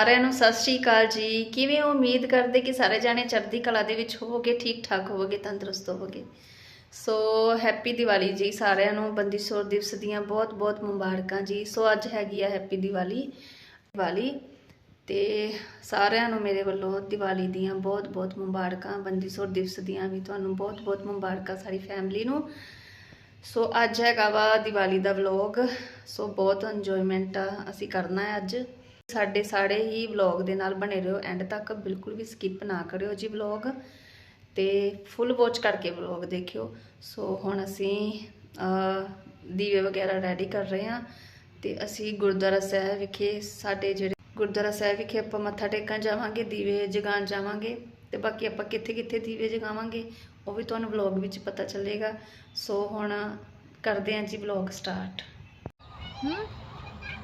ਸਾਰਿਆਂ ਨੂੰ ਸਤਿ ਸ਼੍ਰੀ ਅਕਾਲ ਜੀ। ਕਿਵੇਂ ਹੋ ਉਮੀਦ ਕਰਦੇ ਕਿ ਸਾਰੇ ਜਾਣੇ ਚੜ੍ਹਦੀ ਕਲਾ ਦੇ ਵਿੱਚ ਹੋਵੋਗੇ, ਠੀਕ ਠਾਕ ਹੋਵੋਗੇ, ਤੰਦਰੁਸਤ ਹੋਵੋਗੇ? ਸੋ, ਹੈਪੀ ਦੀਵਾਲੀ ਜੀ ਸਾਰਿਆਂ ਨੂੰ ਬੰਦੀ ਛੋੜ ਦਿਵਸ ਦੀਆਂ ਬਹੁਤ ਬਹੁਤ ਮੁਬਾਰਕਾਂ ਜੀ। ਸੋ, ਅੱਜ ਹੈਗੀ ਆ ਹੈਪੀ ਦੀਵਾਲੀ ਦੀਵਾਲੀ। ਤੇ ਸਾਰਿਆਂ ਨੂੰ ਮੇਰੇ ਵੱਲੋਂ ਦੀਵਾਲੀ ਦੀਆਂ ਬਹੁਤ ਬਹੁਤ ਮੁਬਾਰਕਾਂ ਬੰਦੀ ਛੋੜ ਦਿਵਸ ਦੀਆਂ ਵੀ ਤੁਹਾਨੂੰ ਬਹੁਤ ਬਹੁਤ ਮੁਬਾਰਕਾਂ ਸਾਰੀ ਫੈਮਿਲੀ ਨੂੰ। ਸੋ, ਅੱਜ ਹੈਗਾ ਵਾ ਦੀਵਾਲੀ ਦਾ ਵਲੌਗ। ਸੋ, ਬਹੁਤ ਇੰਜੋਇਮੈਂਟ ਅਸੀਂ ਕਰਨਾ ਹੈ ਅੱਜ। ਸਾਡੇ ਸਾਰੇ ਹੀ ਵਲੌਗ ਦੇ ਨਾਲ ਬਣੇ ਰਹੋ ਐਂਡ ਤੱਕ ਬਿਲਕੁਲ ਵੀ ਸਕਿਪ ਨਾ ਕਰਿਓ ਜੀ ਵਲੌਗ ਤੇ ਫੁੱਲ ਵਾਚ ਕਰਕੇ ਵਲੌਗ ਦੇਖਿਓ। ਸੋ ਹੁਣ ਅਸੀਂ ਦੀਵੇ ਵਗੈਰਾ ਰੈਡੀ ਕਰ ਰਹੇ ਹਾਂ ਤੇ ਅਸੀਂ ਗੁਰਦੁਆਰਾ ਸਾਹਿਬ ਵਿਖੇ ਸਾਡੇ ਜਿਹੜੇ ਗੁਰਦੁਆਰਾ ਸਾਹਿਬ ਵਿਖੇ ਆਪਾਂ ਮੱਥਾ ਟੇਕਣ ਜਾਵਾਂਗੇ, ਦੀਵੇ ਜਗਾਉਣ ਜਾਵਾਂਗੇ ਤੇ ਬਾਕੀ ਆਪਾਂ ਕਿੱਥੇ ਕਿੱਥੇ ਦੀਵੇ ਜਗਾਵਾਂਗੇ, ਉਹ ਵੀ ਤੁਹਾਨੂੰ ਵਲੌਗ ਵਿੱਚ ਪਤਾ ਚੱਲੇਗਾ। ਸੋ ਹੁਣ ਕਰਦੇ ਹਾਂ ਜੀ ਵਲੌਗ ਸਟਾਰਟ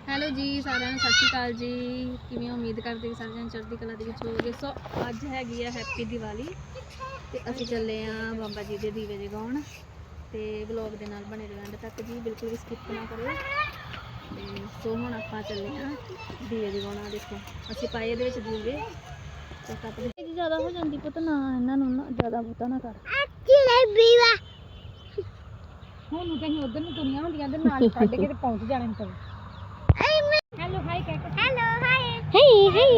ਹੈਲੋ ਜੀ ਸਾਰਿਆਂ ਨੂੰ ਸਤਿ ਸ਼੍ਰੀ ਅਕਾਲ ਜੀ। ਕਿਵੇਂ ਹੋ? ਉਮੀਦ ਕਰਦੇ ਕਿ ਸਾਰੇ ਜਣ ਚੜ੍ਹਦੀ ਕਲਾ ਦੇ ਵਿੱਚ ਹੋਵੋਗੇ? ਸੋ ਅੱਜ ਹੈਗੀ ਆ ਹੈਪੀ ਦੀਵਾਲੀ ਤੇ ਅਸੀਂ ਚੱਲੇ ਆ ਬਾਬਾ ਜੀ ਦੇ ਦੀਵੇ ਜਗਾਉਣ ਤੇ ਵਲੌਗ ਦੇ ਨਾਲ ਬਣੇ ਰਹੋ ਐਂਡ ਤੱਕ ਜੀ ਬਿਲਕੁਲ ਵੀ ਸਕਿਪ ਨਾ ਕਰਿਓ। ਤੇ ਸੋ ਹੁਣ ਆਪਾਂ ਚੱਲੇ ਆ ਦੀਵੇ ਜਗਾਉਣਾ ਦੇਖੋ ਅਸੀਂ ਪਾਏ ਇਹਦੇ ਵਿੱਚ ਦੀਵੇ। ਦੇ ਜੀ ਜ਼ਿਆਦਾ ਹੋ ਜਾਂਦੀ ਪੁੱਤ ਨਾ ਇਹਨਾਂ ਨੂੰ ਨਾ ਜ਼ਿਆਦਾ ਬੁੱਤਾ ਨਾ ਕਰ। ਹੁਣ ਨੂੰ ਕਹੀਂ ਉਧਰ ਨੂੰ ਦੁਨੀਆ ਹੁੰਦੀਆਂ ਤੇ ਨਾਲ ਕੱਢ ਕੇ ਤੇ ਪਹੁੰਚ ਜਾਣੇ ਤੇ Hello, hi. Hey, hey.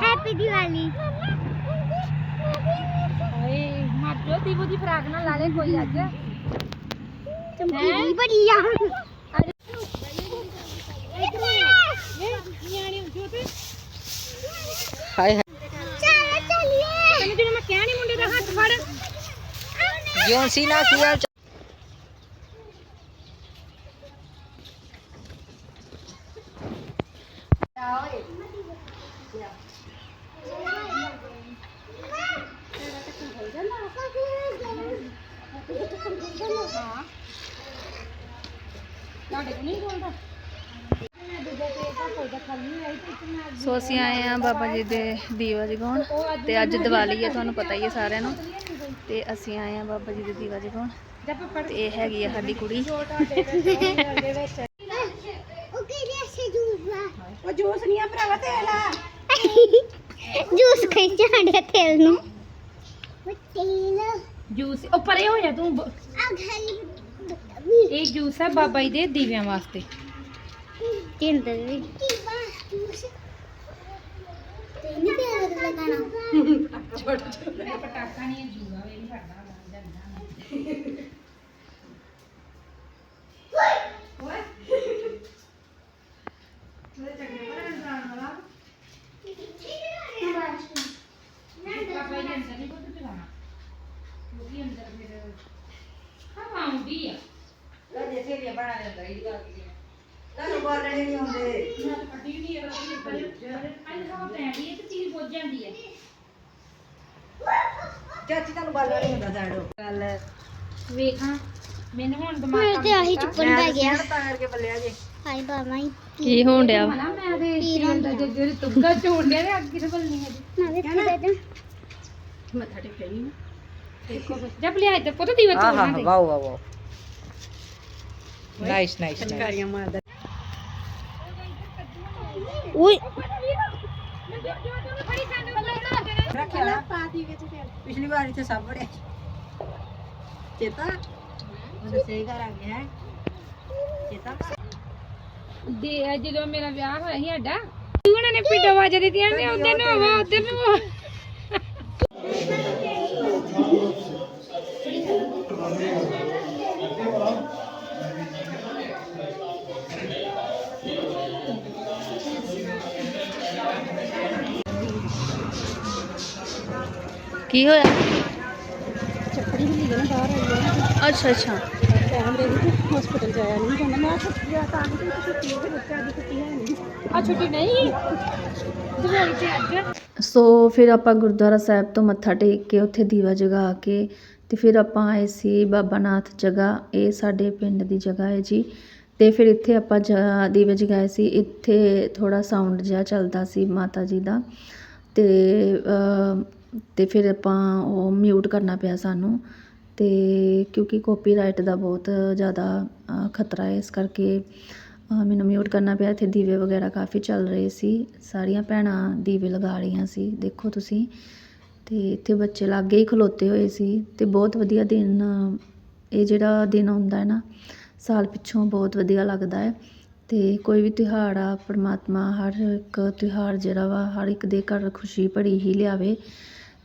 Happy Diwali. ਓਏ ਮਰ ਜੋ ਦੀਵੋ ਦੀ ਫਰਾਕ ਨਾਲ ਲਾ ਲੈ ਕੋਈ ਅੱਜ। ਚਮਕੀ ਬੜੀਆ ਹਾਏ ਚੱਲ ਚੱਲੀਏ। ਤੈਨੂੰ ਜਦੋਂ ਮੈਂ ਕਿਹਾ ਨਹੀਂ ਮੁੰਡੇ ਦਾ ਹੱਥ ਫੜ। ਜਿਉਂ ਸੀ ਨਾ ਸੋ ਅਸੀਂ ਆਏ ਆ ਬਾਬਾ ਜੀ ਦੇ ਦੀਵਾ ਜਗਾਉਣ ਤੇ ਅੱਜ ਦੀਵਾਲੀ ਹੈ ਤੁਹਾਨੂੰ ਪਤਾ ਹੀ ਹੈ ਸਾਰਿਆਂ ਨੂੰ। ਤੇ ਅਸੀਂ ਆਏ ਆ ਬਾਬਾ ਜੀ ਦੇ ਦੀਵਾ ਜਗਾਉਣ ਤੇ ਇਹ ਹੈਗੀ ਆ ਸਾਡੀ ਕੁੜੀ। ਉਹ ਕਿਹਦੇ ਸੇ ਜੂਸ ਉਹ ਜੂਸ ਨਹੀਂ ਆ ਭਰਾਵਾ ਤੇਲ ਆ। ਜੂਸ ਖਾਈ ਜਾਂਦੇ ਤੇਲ ਨੂੰ। ਉਹ ਤੇਲ ਜੂਸ ਉਹ ਪਰੇ ਹੋ ਜਾ ਤੂੰ। ਬ- ਆ ਘਰੀ ਇਹ ਜੂਸ ਹੈ ਬਾਬਾ ਜੀ ਦੇ ਦੀਵਿਆਂ ਵਾਸਤੇ। ਤਿੰਦ ਵੀ। ਜੂਸ ਤੇ ਨਹੀਂ ਪਿਆ ਲਗਾਣਾ। ਪਟਾਕਾ ਨਹੀਂ ਜੂਗਾ ਵੇ ਨਹੀਂ ਫੜਦਾ ਬਾਬਾ ਜੀ ਅੰਦਰ ਨਹੀਂ ਪੁੱਤ ਚਲਾਉਣਾ ਕਿਉਂਕਿ ਅੰਦਰ ਫਿਰ ਹਵਾ ਆਉਂਦੀ ਆ ਨਾ ਤਾਂ ਕੱਢੀ ਨਹੀਂ ਆ ਅੱਜ ਹਵਾ ਪੈਂਦੀ ਹੈ ਤੇ ਚੀਜ਼ ਬੁੱਝ ਜਾਂਦੀ ਹੈ ਚਾਚੀ ਤੁਹਾਨੂੰ ਬਾਲਾ ਨਹੀਂ ਹੁੰਦਾ ਸਾਡੋ ਗੱਲ ਵੇਖਾਂ ਮੈਨੂੰ ਹੁਣ ਦਿਮਾਗ ਮੇਰੇ ਤੇ ਆਹੀ ਚੁੱਪਣ ਪੈ ਗਿਆ। ਤਾਂ ਕਰਕੇ ਬੱਲਿਆ ਜੇ। ਹਾਏ ਬਾਬਾ ਹੀ ਕੀ ਹੋਣ ਡਿਆ? ਹਨਾ ਮੈਂ ਤੇ ਤੇਲ ਦਾ ਜੇ ਜਿਹੜੇ ਤੁੱਗਾ ਝੋੜ ਲਿਆ ਤੇ ਅੱਗੇ ਤੇ ਬਲਣੀ ਹੈ ਨਾ ਵੇ ਦੇ ਦੇ ਮੱਥਾ ਟੇਕਿਆ ਨਹੀਂ। ਦੇਖੋ ਜਬ ਲਿਆ ਤੇ ਪੁੱਤ ਦੀਵਾ ਆਹਾ ਦੇ। Wow wow wow. Nice nice nice ਮਾਰਦਾ। ਪਿਛਲੀ ਵਾਰ ਇੱਥੇ ਸਭ ਬੜੇ ਚੇਤਾ? ਉਹ ਸਹੀ ਘਰ ਆ ਗਿਆ ਹੈ। ਚੇਤਾ? ਦੇ ਜਦੋਂ ਮੇਰਾ ਵਿਆਹ ਹੋਇਆ ਸੀ ਸਾਡਾ ਉਹਨਾਂ ਨੇ ਪਿੱਡੋ ਵਾਜੇ ਦਿੱਤੀਆਂ ਉਧਰ ਨੂੰ ਆਵਾ ਉਧਰ ਨੂੰ ਆਵਾ। ਕੀ ਹੋਇਆ? ਚੱਪੜੀ ਹਿੱਲੀ ਗਈ ਨਾ ਬਾਹਰ ਆਈ ਹੈ ਅੱਛਾ ਅੱਛਾ। ਟਾਈਮ ਦੇ ਵਿੱਚ ਹਸਪੀਟਲ ਜਾਇਆ ਨਹੀਂ ਜਾਂਦਾ ਮੈਂ ਛੁੱਟੀ ਜਾ ਤਾਂ ਕਿ ਛੁੱਟੀ ਹੈ ਬੱਚਾ ਦੀ ਛੁੱਟੀ ਹੈ ਨਹੀਂ ਆ ਛੁੱਟੀ ਨਹੀਂ? ਦਿਵਾਲੀ ਤੇ ਅੱਜ। ਸੋ ਫਿਰ ਆਪਾਂ ਗੁਰਦੁਆਰਾ ਸਾਹਿਬ ਤੋਂ ਮੱਥਾ ਟੇਕ ਕੇ ਉੱਥੇ ਦੀਵਾ ਜਗਾ ਕੇ ਤੇ ਫਿਰ ਆਪਾਂ ਆਏ ਸੀ ਬਾਬਾ ਨਾਥ ਜਗ੍ਹਾ। ਇਹ ਸਾਡੇ ਪਿੰਡ ਦੀ ਜਗ੍ਹਾ ਹੈ ਜੀ। ਤੇ ਫਿਰ ਇੱਥੇ ਆਪਾਂ ਦੀਵੇ ਜਗਾਏ ਸੀ। ਇੱਥੇ ਥੋੜਾ ਸਾਊਂਡ ਜਿਹਾ ਚੱਲਦਾ ਸੀ ਮਾਤਾ ਜੀ ਦਾ। ਤੇ ਅ, ਫਿਰ ਆਪਾਂ ਉਹ ਮਿਊਟ ਕਰਨਾ ਪਿਆ ਸਾਨੂੰ ਅਤੇ ਕਿਉਂਕਿ ਕਾਪੀਰਾਈਟ ਦਾ ਬਹੁਤ ਜ਼ਿਆਦਾ ਖਤਰਾ ਹੈ ਇਸ ਕਰਕੇ ਮੈਨੂੰ ਮਿਊਟ ਕਰਨਾ ਪਿਆ। ਇੱਥੇ ਦੀਵੇ ਵਗੈਰਾ ਕਾਫੀ ਚੱਲ ਰਹੇ ਸੀ। ਸਾਰੀਆਂ ਭੈਣਾਂ ਦੀਵੇ ਲਗਾ ਰਹੀਆਂ ਸੀ। ਦੇਖੋ ਤੁਸੀਂ। ਅਤੇ ਇੱਥੇ ਬੱਚੇ ਲਾਗੇ ਹੀ ਖਲੋਤੇ ਹੋਏ ਸੀ ਅਤੇ ਬਹੁਤ ਵਧੀਆ ਦਿਨ ਇਹ ਜਿਹੜਾ ਦਿਨ ਆਉਂਦਾ ਹੈ ਨਾ ਸਾਲ ਪਿੱਛੋਂ ਬਹੁਤ ਵਧੀਆ ਲੱਗਦਾ ਹੈ। ਤੇ ਕੋਈ ਵੀ ਤਿਉਹਾਰ ਆ ਪਰਮਾਤਮਾ ਹਰ ਇੱਕ ਤਿਉਹਾਰ ਜਿਹੜਾ ਵਾ ਹਰ ਇੱਕ ਦੇ ਘਰ ਖੁਸ਼ੀ ਭਰੀ ਹੀ ਲਿਆਵੇ।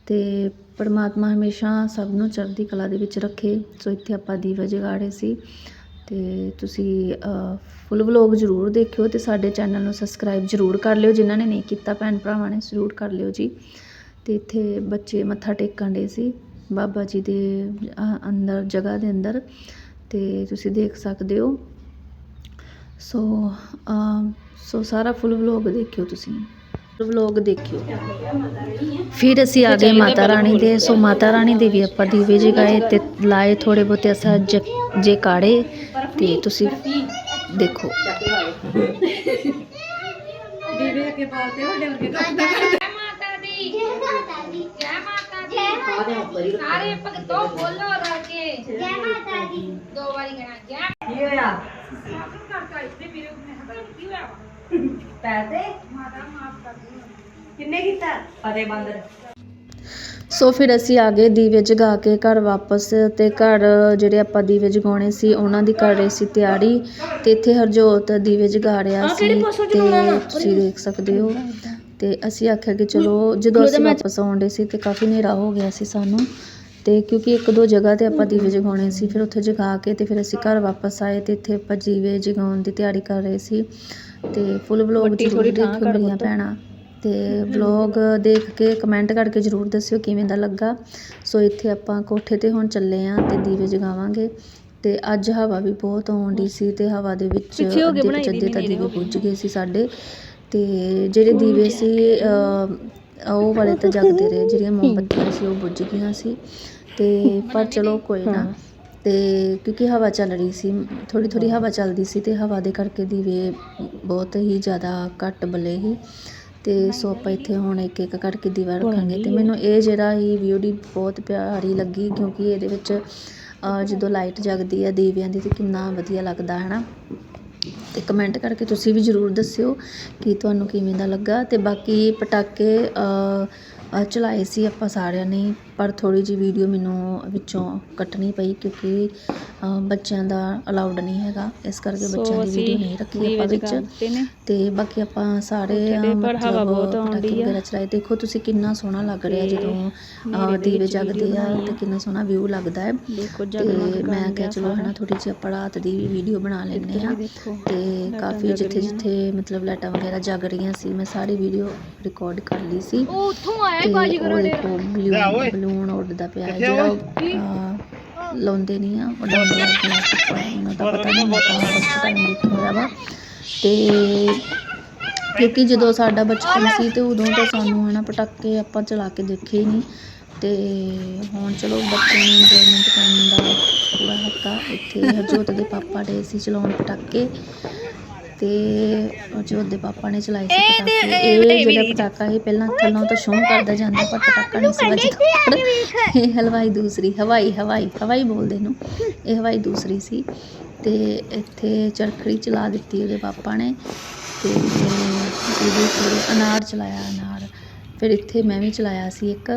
ਅਤੇ ਪਰਮਾਤਮਾ ਹਮੇਸ਼ਾ ਸਭ ਨੂੰ ਚੜ੍ਹਦੀ ਕਲਾ ਦੇ ਵਿੱਚ ਰੱਖੇ। ਸੋ ਇੱਥੇ ਆਪਾਂ ਦੀਵਾ ਜਗਾ ਰਹੇ ਸੀ ਅਤੇ ਤੁਸੀਂ ਫੁੱਲ ਵਲੋਗ ਜ਼ਰੂਰ ਦੇਖਿਓ ਅਤੇ ਸਾਡੇ ਚੈਨਲ ਨੂੰ ਸਬਸਕ੍ਰਾਈਬ ਜ਼ਰੂਰ ਕਰ ਲਿਓ। ਜਿਨ੍ਹਾਂ ਨੇ ਨਹੀਂ ਕੀਤਾ, ਭੈਣ ਭਰਾਵਾਂ ਨੇ ਜ਼ਰੂਰ ਕਰ ਲਿਓ ਜੀ। ਅਤੇ ਇੱਥੇ ਬੱਚੇ ਮੱਥਾ ਟੇਕਣ ਦੇ ਸੀ। ਬਾਬਾ ਜੀ ਦੇ ਅੰਦਰ, ਜਗ੍ਹਾ ਦੇ ਅੰਦਰ ਤੇ ਤੁਸੀਂ ਦੇਖ ਸਕਦੇ ਹੋ। ਸੋ ਸੋ ਸਾਰਾ ਫੁੱਲ ਵਲੋਗ ਦੇਖਿਓ ਤੁਸੀਂ। ਵਲੋਗ ਦੇਖਿਓ। ਫਿਰ ਅਸੀਂ ਆ ਗਏ ਮਾਤਾ ਰਾਣੀ ਦੇ ਸੋ ਮਾਤਾ ਰਾਣੀ ਦੇ ਵੀ ਆਪਾਂ ਦੀਵੇ ਜਗਾਏ ਤੇ ਲਾਏ ਥੋੜੇ ਬਹੁਤੇ ਅਸਾਂ ਜ- ਜੇ ਕਾੜੇ ਤੇ ਤੁਸੀਂ ਦੇਖੋ। ਦੀਵੇ ਅੱਗੇ ਪਾਲਤੇ ਵੱਡੇ ਵਰਗੇ ਜੈ ਮਾਤਾ ਦੀ ਜੈ ਮਾਤਾ ਦੀ ਜੈ ਮਾਤਾ ਦੀ। ਆਦੇ ਉੱਪਰ ਹੀ ਸਾਰੇ ਭਗਤੋ ਬੋਲੋ ਰਲ ਕੇ। ਜੈ ਮਾਤਾ ਦੀ। ਦੋ ਵਾਰੀ ਕਹਿਣਾ ਜੈ ਕੀ ਹੋਇਆ? ਪੈਸੇ? ਕਿੰਨੇ ਕੀਤਾ? ਫਤਿਹ ਬੰਦਰ ਸੋ ਫਿਰ ਅਸੀਂ ਆ ਗਏ ਦੀਵੇ ਜਗਾ ਕੇ ਘਰ ਵਾਪਸ ਤੇ ਘਰ ਜਿਹੜੇ ਆਪਾਂ ਦੀਵੇ ਜਗਾਉਣੇ ਸੀ ਉਹਨਾਂ ਦੀ ਕਰ ਰਹੇ ਸੀ ਤਿਆਰੀ ਤੇ ਇੱਥੇ ਹਰਜੋਤ ਦੀਵੇ ਜਗਾ ਰਿਹਾ ਸੀ ਤੇ ਤੁਸੀਂ ਦੇਖ ਸਕਦੇ ਹੋ। ਤੇ ਅਸੀਂ ਆਖਿਆ ਕਿ ਚਲੋ ਜਦੋਂ ਅਸੀਂ ਵਾਪਸ ਆਉਂਦੇ ਸੀ ਤੇ ਕਾਫੀ ਹਨੇਰਾ ਹੋ ਗਿਆ ਸੀ ਸਾਨੂੰ ਤੇ ਕਿਉਂਕਿ ਇੱਕ ਦੋ ਜਗ੍ਹਾ ਤੇ ਆਪਾਂ ਦੀਵੇ ਜਗਾਉਣੇ ਸੀ ਫਿਰ ਉੱਥੇ ਜਗਾ ਕੇ ਤੇ ਫਿਰ ਅਸੀਂ ਘਰ ਵਾਪਸ ਆਏ ਤੇ ਇੱਥੇ ਆਪਾਂ ਦੀਵੇ ਜਗਾਉਣ ਦੀ ਤਿਆਰੀ ਕਰ ਰਹੇ ਸੀ। ਤੇ ਫੁੱਲ ਵਲੋਗ ਜ਼ਰੂਰ ਦੇਖਿਓ ਮੇਰੀਆਂ ਭੈਣਾਂ। ਤੇ ਵਲੌਗ ਦੇਖ ਕੇ ਕਮੈਂਟ ਕਰਕੇ ਜ਼ਰੂਰ ਦੱਸਿਓ ਕਿਵੇਂ ਦਾ ਲੱਗਾ। ਸੋ ਇੱਥੇ ਆਪਾਂ ਕੋਠੇ ਤੇ ਹੁਣ ਚੱਲੇ ਆਂ ਤੇ ਦੀਵੇ ਜਗਾਵਾਂਗੇ। ਤੇ ਅੱਜ ਹਵਾ ਵੀ ਬਹੁਤ ਆਉਣ ਡਈ ਸੀ ਤੇ ਹਵਾ ਦੇ ਵਿੱਚ ਅੱਧੇ ਵਿੱਚ ਅੱਧੇ ਤਾਂ ਦੀਵੇ ਬੁੱਝ ਗਏ ਸੀ ਸਾਡੇ। ਤੇ ਜਿਹੜੇ ਦੀਵੇ ਸੀ ਉਹ ਵਾਲੇ ਤਾਂ ਜਗਦੇ ਰਹੇ ਜਿਹੜੀਆਂ ਮੋਮਬੱਤੀਆਂ ਸੀ ਉਹ ਬੁੱਝ ਗਈਆਂ ਸੀ। ਤੇ ਪਰ ਚਲੋ ਕੋਈ ਨਾ। ਤੇ ਕਿਉਂਕਿ ਹਵਾ ਚੱਲ ਰਹੀ ਸੀ ਥੋੜੀ ਥੋੜੀ ਹਵਾ ਚੱਲਦੀ ਸੀ ਤੇ ਹਵਾ ਦੇ ਕਰਕੇ ਦੀਵੇ ਬਹੁਤ ਹੀ ਜ਼ਿਆਦਾ ਘੱਟ ਬਲੇ ਸੀ। ਤੇ ਸੋ ਆਪਾਂ ਇੱਥੇ ਹੁਣ ਇੱਕ ਇੱਕ ਕਰਕੇ ਦੀਵਾ ਰੱਖਾਂਗੇ ਤੇ ਮੈਨੂੰ ਇਹ ਜਿਹੜਾ ਹੀ ਵੀਡੀਓ ਬਹੁਤ ਪਿਆਰੀ ਲੱਗੀ ਕਿਉਂਕਿ ਇਹਦੇ ਵਿੱਚ ਜਦੋਂ ਲਾਈਟ ਜਗਦੀ ਆ ਦੀਵਿਆਂ ਦੀ ਤੇ ਕਿੰਨਾ ਵਧੀਆ ਲੱਗਦਾ ਹੈ ਨਾ ਤੇ ਕਮੈਂਟ ਕਰਕੇ ਤੁਸੀਂ ਵੀ ਜ਼ਰੂਰ ਦੱਸਿਓ ਕਿ ਤੁਹਾਨੂੰ ਕਿਵੇਂ ਦਾ ਲੱਗਾ। ਤੇ ਬਾਕੀ ਪਟਾਕੇ ਚਲਾਏ ਸੀ ਆਪਾਂ ਸਾਰਿਆਂ ਨੇ। ਪਰ ਥੋੜੀ ਜੀ ਵੀਡੀਓ ਮੈਨੂੰ ਵਿੱਚੋਂ ਕੱਟਣੀ ਪਈ ਕਿਉਂਕਿ ਬੱਚਿਆਂ ਦਾ ਅਲਾਉਡ ਨਹੀਂ ਹੈਗਾ। ਇਸ ਕਰਕੇ ਬੱਚਿਆਂ ਦੀ ਵੀਡੀਓ ਨਹੀਂ ਰੱਖੀ ਆਪਾਂ ਵਿੱਚ। ਤੇ ਬਾਕੀ ਆਪਾਂ ਸਾਰੇ ਮਤਲਬ ਪਟਾਕੇ। ਵਗੈਰਾ ਚਲਾਏ। ਦੇਖੋ ਤੁਸੀਂ ਕਿੰਨਾ ਸੋਹਣਾ ਲੱਗ ਰਿਹਾ ਜਦੋਂ ਦੀਵੇ ਜਗਦੇ ਆ ਤੇ ਕਿੰਨਾ ਸੋਹਣਾ ਵਿਊ ਲੱਗਦਾ ਹੈ। ਤੇ ਮੈਂ ਕਿਹਾ ਚਲੋ ਹਨਾ ਥੋੜੀ ਜਿਹੀ ਆਪਾਂ ਰਾਤ ਦੀ ਵੀ ਵੀਡੀਓ ਬਣਾ ਲੈਂਦੇ ਆ ਤੇ ਕਾਫੀ ਜਿੱਥੇ ਜਿੱਥੇ ਮਤਲਬ ਲਾਈਟਾਂ ਵਗੈਰਾ ਜਗ ਰਹੀਆਂ ਸੀ ਮੈਂ ਸਾਰੀ ਵੀਡੀਓ ਰਿਕਾਰਡ ਕਰ ਲਈ ਸੀ। ਉਹ ਉੱਥੋਂ ਆਇਆ ਦੇਖੋ ਬਲੂਨ ਉੱਡਦਾ ਪਿਆ ਹੈ ਜਿਹੜਾ ਉਹ, ਲਾਉਂਦੇ ਨਹੀਂ ਆ ਉਡਾਉਂਦੇ ਆ ਪਲਾਸਟਿਕ ਉਹਨਾਂ ਦਾ ਪਤਾ ਨਹੀਂ ਫਸਟ ਟਾਈਮ ਦੇਖਿਆ ਹੋਇਆ ਵਾ। ਤੇ ਕਿਉਂਕਿ ਜਦੋਂ ਸਾਡਾ ਬਚਪਨ ਸੀ ਤੇ ਉਦੋਂ ਤਾਂ ਸਾਨੂੰ ਹਨਾ ਪਟਾਕੇ ਆਪਾਂ ਚਲਾ ਕੇ ਦੇਖੇ ਹੀ ਨਹੀਂ। ਤੇ ਹੁਣ ਚਲੋ ਬੱਚਿਆਂ ਨੂੰ ਇੰਜੋਇਮੈਂਟ ਕਰਨ ਦਾ ਪੂਰਾ ਹੱਕ ਆ। ਇੱਥੇ ਹਰਜੋਤ ਦੇ ਪਾਪਾ ਡੇ ਸੀ ਚਲਾਉਣ ਪਟਾਕੇ। ਤੇ ਹਰਜੋਤ ਦੇ ਪਾਪਾ ਨੇ ਚਲਾਏ ਸੀ ਪਟਾਕੇ ਇਹ ਜਿਹੜਾ ਪਟਾਕਾ ਇਹ ਪਹਿਲਾਂ ਥੱਲੋਂ ਤਾਂ ਸ਼ੋਅ ਕਰਦਾ ਜਾਂਦਾ ਪਰ ਪਟਾਕਾ ਨਹੀਂ ਸੀ ਵੱਜਦਾ ਇਹ ਹਲਵਾਈ ਦੂਸਰੀ ਹਵਾਈ ਹਵਾਈ ਹਵਾਈ ਬੋਲਦੇ ਨੂੰ ਇਹ ਹਵਾਈ ਦੂਸਰੀ ਸੀ ਤੇ ਇੱਥੇ ਚਰਖੜੀ ਚਲਾ ਦਿੱਤੀ ਉਹਦੇ ਪਾਪਾ ਨੇ ਤੇ ਇਹਦੇ ਉੱਪਰ ਅਨਾਰ ਚਲਾਇਆ ਅਨਾਰ। ਫਿਰ ਇੱਥੇ ਮੈਂ ਵੀ ਚਲਾਇਆ ਸੀ ਇੱਕ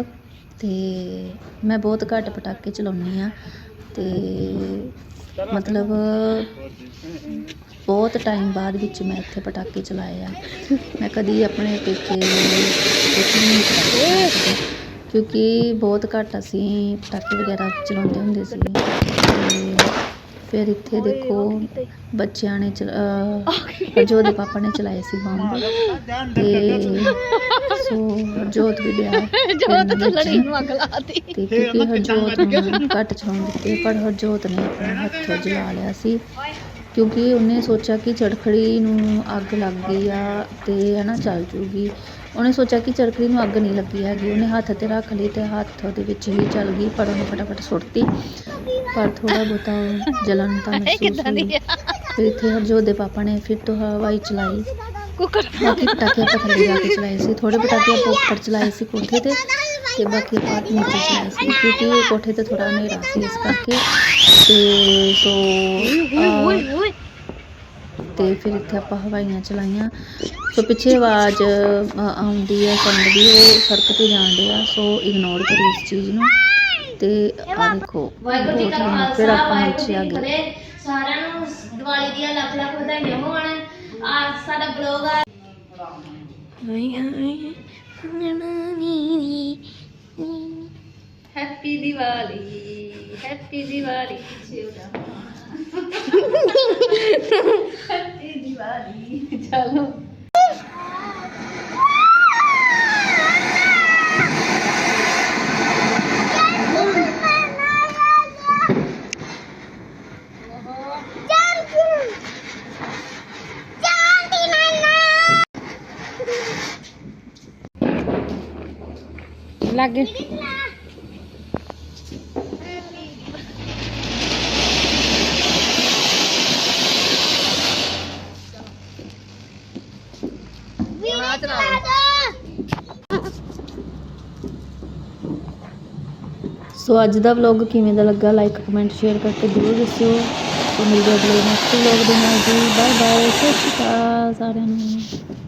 ਤੇ ਮੈਂ ਬਹੁਤ ਘੱਟ ਪਟਾਕੇ ਚਲਾਉਂਦੀ ਆ ਤੇ ਮਤਲਬ ਬਹੁਤ ਟਾਈਮ ਬਾਅਦ ਵਿੱਚ ਮੈਂ ਇੱਥੇ ਪਟਾਕੇ ਚਲਾਏ ਆ। ਮੈਂ ਕਦੀ ਆਪਣੇ ਪੇਕੇ ਨਹੀਂ ਕਿਉਂਕਿ ਬਹੁਤ ਘੱਟ ਅਸੀਂ ਪਟਾਕੇ ਵਗੈਰਾ ਚਲਾਉਂਦੇ ਹੁੰਦੇ ਸੀ। ਫਿਰ ਇੱਥੇ ਦੇਖੋ ਬੱਚਿਆਂ ਨੇ ਜੋਤ ਦੇ ਪਾਪਾ ਨੇ ਚਲਾਏ ਸੀ ਬੰਬ ਤੇ ਸੋ ਜੋਤ ਵੀ ਲਿਆ। ਜੋਤ ਤੋਂ ਲੜੀ ਨੂੰ ਅੱਗ ਲਾਤੀ ਤੇ ਕਿਉਂਕਿ ਹਰਜੋਤ ਨੂੰ ਘੱਟ ਚਲਾਉਣ ਦਿੱਤੇ ਪਰ ਹਰਜੋਤ ਨੇ ਆਪਣਾ ਹੱਥ ਜਲਾ ਲਿਆ ਸੀ। ਕਿਉਂਕਿ ਉਹਨੇ ਸੋਚਿਆ ਕਿ ਚੜਖੜੀ ਨੂੰ ਅੱਗ ਲੱਗ ਗਈ ਆ ਤੇ ਹਨਾ ਚੱਲ ਜੂਗੀ। ਉਹਨੇ ਸੋਚਿਆ ਕਿ ਚੜਖੜੀ ਨੂੰ ਅੱਗ ਨਹੀਂ ਲੱਗੀ ਹੈਗੀ। ਉਹਨੇ ਹੱਥ ਤੇ ਰੱਖ ਲਈ ਤੇ ਹੱਥ ਉਹਦੇ ਵਿੱਚ ਹੀ ਚੱਲ ਗਈ। ਪਰ ਉਹਨੇ ਫਟਾਫਟ ਸੁੱਟਤੀ। ਪਰ ਥੋੜਾ ਬਹੁਤਾ ਜਲਨ ਤਾਂ ਮਹਿਸੂਸ ਹੋਈ ਫਿਰ ਇੱਥੇ ਹਰਜੋਤ ਦੇ ਪਾਪਾ ਨੇ ਫਿਰ ਤੋਂ ਹਵਾਈ ਚਲਾਈ। ਬਾਕੀ ਪਟਾਕੇ ਆਪਾਂ ਥੱਲੇ ਜਾ ਕੇ ਚਲਾਏ ਸੀ। ਥੋੜੇ ਪਟਾਕੇ ਆਪਾਂ ਉੱਪਰ ਚਲਾਏ ਸੀ ਕੋਠੇ ਤੇ ਤੇ ਬਾਕੀ ਆਪਾਂ ਨੀਚੇ ਚਲਾਏ ਸੀ। ਕਿਉਂਕਿ ਕੋਠੇ ਤੇ ਥੋੜਾ ਹਨੇਰਾ ਸੀ ਇਸ ਕਰਕੇ ਤੇ ਸੋ ਅਹ, ਤੇ ਫਿਰ ਇੱਥੇ ਆਪਾਂ ਹਵਾਈਆਂ ਚਲਾਈਆਂ। ਸੋ ਪਿੱਛੇ ਆਵਾਜ਼ ਆਉਂਦੀ ਹੈ ਸਾਊਂਡ ਦੀ ਉਹ ਸੜਕ ਤੇ ਜਾਣ ਡਿਆ ਸੋ ਇਗਨੋਰ ਕਰੋ ਇਸ ਚੀਜ਼ ਨੂੰ। ਤੇ ਆ ਦੇਖੋ ਵਾਹਿਗੁਰੂ ਜੀ ਕਾ। ਖਾਲਸਾ ਵਾਹਿਗੁਰੂ ਜੀ ਆ ਕੀ ਫਤਿਹ ਸਾਰਿਆਂ ਨੂੰ ਦੀਵਾਲੀ ਦੀਆਂ ਲੱਖ ਲੱਖ ਵਧਾਈਆਂ ਹੋਣ। ਆ ਸਾਡਾ ਬਲੌਗ ਆ। ਹੈਪੀ ਦੀਵਾਲੀ। ਹੈਪੀ ਦੀਵਾਲੀ ਚਿਉੜਾ ਹੈਪੀ ਦੀਵਾਲੀ ਚਲੋ ਲੱਗੇ ਸੋ ਅੱਜ ਦਾ ਵਲੌਗ ਕਿਵੇਂ ਦਾ ਲੱਗਾ? ਲਾਈਕ ਕਮੈਂਟ ਸ਼ੇਅਰ ਕਰਕੇ ਜ਼ਰੂਰ ਦੱਸਿਓ। ਸੋ ਮਿਲਦੇ ਅਗਲੇ ਨੈਕਸਟ ਵਲੌਗ ਦੇ ਨਾਲ ਜੀ। ਬਾਏ ਬਾਏ ਸਤਿ ਸ਼੍ਰੀ ਅਕਾਲ ਸਾਰਿਆਂ ਨੂੰ।